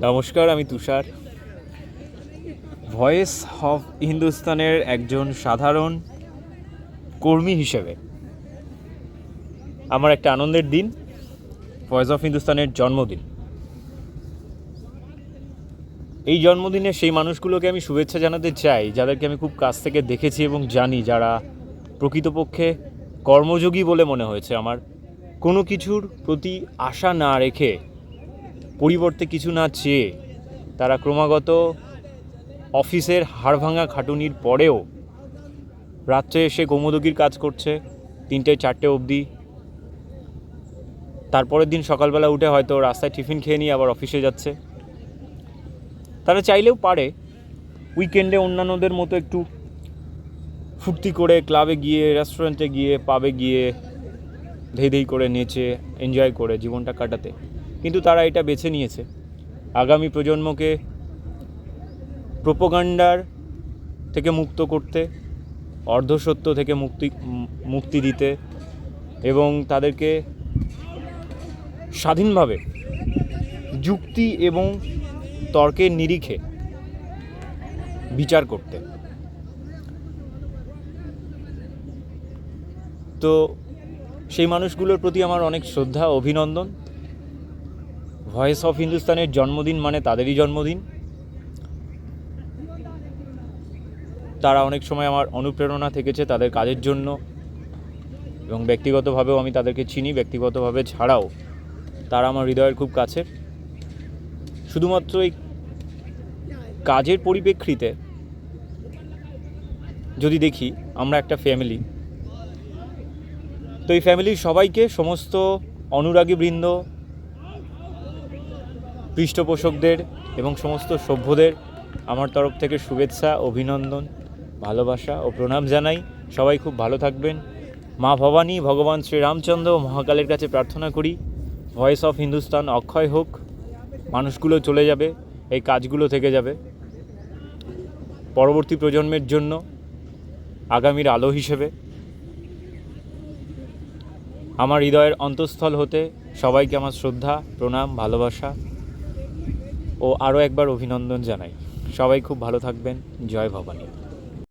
নমস্কার, আমি তুষার। Voice of হিন্দুস্তানের একজন সাধারণ কর্মী হিসেবে আমার একটা আনন্দের দিন, ভয়েস অফ হিন্দুস্তানের জন্মদিন। এই জন্মদিনে সেই মানুষগুলোকে আমি শুভেচ্ছা জানাতে চাই, যাদেরকে আমি খুব কাছ থেকে দেখেছি এবং জানি, যারা প্রকৃতপক্ষে কর্মযোগী বলে মনে হয়েছে আমার। কোনো কিছুর প্রতি আশা না রেখে পরিবর্তে কিছু না চেয়ে তারা ক্রমাগত অফিসের হাড়ভাঙা খাটুনির পরেও রাত্রে এসে কৌমদগির কাজ করছে, তিনটে, চারটে অবধি। তারপরের দিন সকালবেলা উঠে হয়তো রাস্তায় টিফিন খেয়ে নিয়ে আবার অফিসে যাচ্ছে। তারা চাইলেও পারে উইকেন্ডে অন্যান্যদের মতো একটু ফুর্তি করে ক্লাবে গিয়ে, রেস্টুরেন্টে গিয়ে, পাবে গিয়ে, ধেই ধেই করে নেচে, এনজয় করে জীবনটা কাটাতে। কিন্তু তারা এটা বেছে নিয়েছে। আগামী প্রজন্মকে প্রোপোগান্ডার থেকে মুক্ত করতে, অর্ধসত্য থেকে মুক্তি মুক্তি দিতে এবং তাদেরকে স্বাধীনভাবে যুক্তি এবং তর্কের নিরিখে বিচার করতে। তো সেই মানুষগুলোর প্রতি আমার অনেক শ্রদ্ধা, অভিনন্দন। ভয়েস অফ হিন্দুস্তানের জন্মদিন মানে তাদেরই জন্মদিন। তারা অনেক সময় আমার অনুপ্রেরণা থেকেছে তাদের কাজের জন্য এবং ব্যক্তিগতভাবেও আমি তাদেরকে চিনি, ব্যক্তিগতভাবে ছাড়াও তারা আমার হৃদয়ের খুব কাছের। শুধুমাত্র এই কাজের পরিপ্রেক্ষিতে যদি দেখি আমরা একটা ফ্যামিলি তো এই ফ্যামিলির সবাইকে সমস্ত অনুরাগী বৃন্দ পৃষ্ঠপোষকদের এবং সমস্ত সভ্যদের আমার তরফ থেকে শুভেচ্ছা, অভিনন্দন, ভালোবাসা ও প্রণাম জানাই। সবাই খুব ভালো থাকবেন। মা ভবানী, ভগবান শ্রীরামচন্দ্র মহাকালের কাছে প্রার্থনা করি। ভয়েস অফ হিন্দুস্তান অক্ষয় হোক, মানুষগুলো চলে যাবে, এই কাজগুলো থেকে যাবে। পরবর্তী প্রজন্মের জন্য আগামীর আলো হিসেবে আমার হৃদয়ের অন্তঃস্থল হতে সবাইকে আমার শ্রদ্ধা, প্রণাম, ভালোবাসা ও আরও একবার অভিনন্দন জানাই। সবাই খুব ভালো থাকবেন। জয় ভবানী।